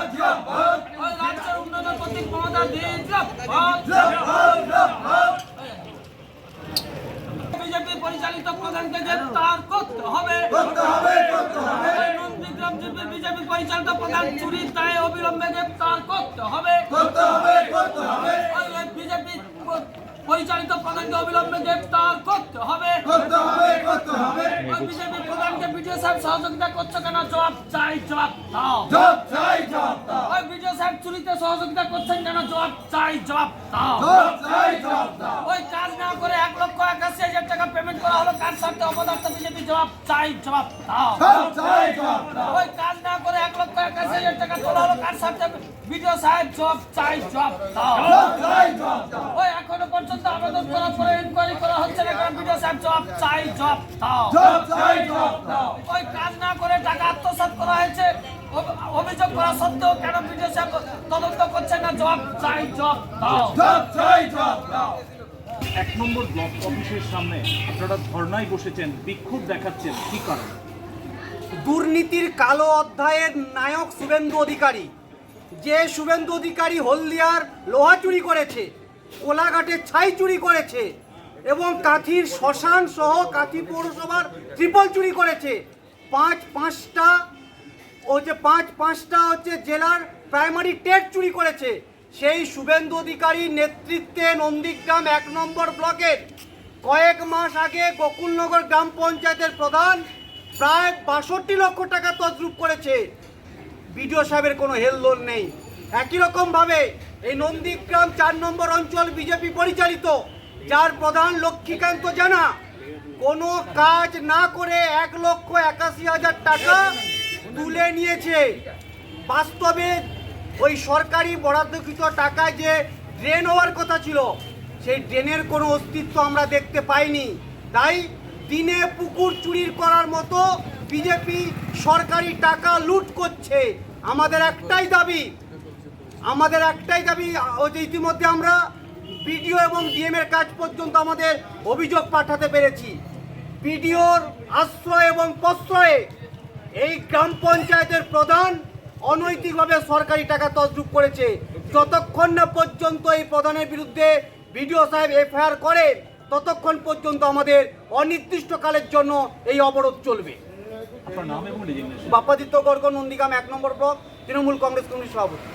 রাজ্যের উন্নয়নের প্রতি ক্ষমতা দিন বিজেপি পরিচালিত প্রধানকে তার করতে হবে। নন্দীগ্রাম জিপি বিজেপি পরিচালিত প্রধান চুরি তাই অবিলম্বে গ্রেপ্তার করতে হবে। বিজেপি পরিচালিত প্রধানকে অবিলম্বে গ্রেপ্তার করতে হবে। বিজেপি প্রধানকে বিডিও সাহেব সহযোগিতা করছে কেন? জবাব চাই জবাব দাও। জবাব চাই। চুরিতে সহযোগিতা করছেন কেন? জবাব চাই জবাব দাও। ওই কাজ না করে এক লক্ষ একাশি হাজার টাকা পেমেন্ট করা হলো কার স্বার্থে অপদার্থ বিজেপি? জবাব চাই জবাব দাও। ওই কাজ না করে এক লক্ষ একাশি হাজার টাকা তোলা হলো কার স্বার্থে? বিডিও সাহেব জবাব চাই জবাব দাও। ওই এখনও পর্যন্ত আবেদন করার পরে ইনকোয়ারি করা হচ্ছে না কারণ বিডিও সাহেব জবাব চাই জবাব দাও। জব চাই জব দাও। ওই কাজ না করে টাকা আত্মসাৎ করা হয়েছে অভিযোগ করা সত্ত্বেও কেন বিডিও সাহেব তদন্ত করছেন না? জবাব চাই জবাব দাও। জব চাই দাও। এক নম্বর ব্লক অফিসের সামনে আপনারা ধর্নায় বসেছেন বিক্ষোভ দেখাচ্ছেন কি কারণ? দুর্নীতির কালো অধ্যায়ের নায়ক শুভেন্দু অধিকারী। যে শুভেন্দু অধিকারী হলদিয়ার লোহা চুরি করেছে কোলাঘাটে ছাই চুরি করেছে এবং কাঁথির শ্মশান সহ কাঁথি পৌরসভার ট্রিপল চুরি করেছে পাঁচ পাঁচটা হচ্ছে পাঁচ পাঁচটা হচ্ছে জেলার প্রাইমারি টেট চুরি করেছে, সেই শুভেন্দু অধিকারীর নেতৃত্বে নন্দীগ্রাম এক নম্বর ব্লকের কয়েক মাস আগে গোকুলনগর গ্রাম পঞ্চায়েতের প্রধান প্রায় বাষট্টি লক্ষ টাকা তদ্রুপ করেছে। বিডিও সাহেবের কোনো হেলদোল নেই। একই রকমভাবে এই নন্দীগ্রাম চার নম্বর অঞ্চল বিজেপি পরিচালিত, যার প্রধান লক্ষ্মীকান্ত জানা, কোনো কাজ না করে এক লক্ষ একাশি হাজার টাকা তুলে নিয়েছে। বাস্তবে ওই সরকারি বরাদ্দকৃত টাকায় যে ড্রেন হওয়ার কথা ছিল, সেই ড্রেনের কোনো অস্তিত্ব আমরা দেখতে পাইনি। তাই দিনে পুকুর চুরির করার মতো বিজেপি সরকারি টাকা লুট করছে। আমাদের একটাই দাবি, আমাদের একটাই দাবি ইতিমধ্যে আমরা বিডিও এবং ডিএম এর কাজ পর্যন্ত আমাদের অভিযোগ পাঠাতে পেরেছি। বিডিওর আশ্রয় এবং প্রশ্রয়ে এই গ্রাম পঞ্চায়েতের প্রধান অনৈতিকভাবে সরকারি টাকা তসরুপ করেছে। যতক্ষণ না পর্যন্ত এই প্রধানের বিরুদ্ধে বিডিও সাহেব এফআইআর করে ততক্ষণ পর্যন্ত আমাদের অনির্দিষ্টকালের জন্য এই অবরোধ চলবে। বাপ্পাদিত্য গর্গ নন্দীগ্রাম এক নম্বর ব্লক তৃণমূল কংগ্রেস কমিটির সভাপতি।